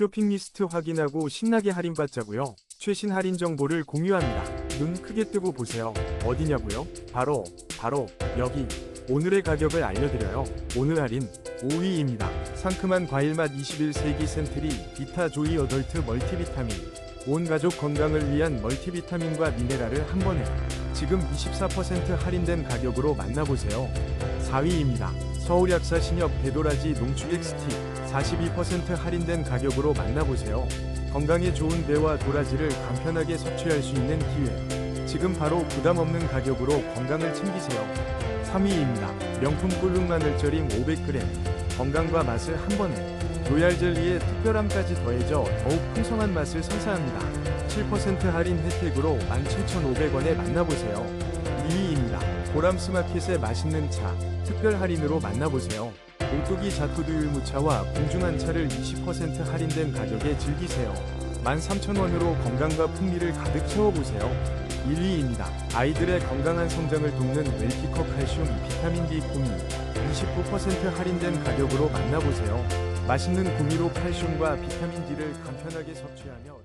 쇼핑 리스트 확인하고 신나게 할인받자고요. 최신 할인 정보를 공유합니다. 눈 크게 뜨고 보세요. 어디냐고요? 바로 바로 여기. 오늘의 가격을 알려드려요. 오늘 할인 5위입니다. 상큼한 과일맛 21세기 센트리 비타 조이 어덜트 멀티비타민. 온 가족 건강을 위한 멀티비타민과 미네랄을 한 번에 지금 24% 할인된 가격으로 만나보세요. 4위입니다. 서울 약사 신협 배도라지 농축액 스틱 42% 할인된 가격으로 만나보세요. 건강에 좋은 배와 도라지를 간편하게 섭취할 수 있는 기회. 지금 바로 부담 없는 가격으로 건강을 챙기세요. 3위입니다. 명품 꿀룩 마늘절임 500g. 건강과 맛을 한 번에. 로얄 젤리에 특별함까지 더해져 더욱 풍성한 맛을 선사합니다. 7% 할인 혜택으로 17,500원에 만나보세요. 2위입니다. 보람스 마켓의 맛있는 차 특별 할인으로 만나보세요. 오뚜기 자토두유 무차와 공중한 차를 20% 할인된 가격에 즐기세요. 13,000원으로 건강과 풍미를 가득 채워보세요. 1위입니다. 아이들의 건강한 성장을 돕는 웰피커 칼슘 비타민 D 구미 29% 할인된 가격으로 만나보세요. 맛있는 구미로 칼슘과 비타민 D를 간편하게 섭취하며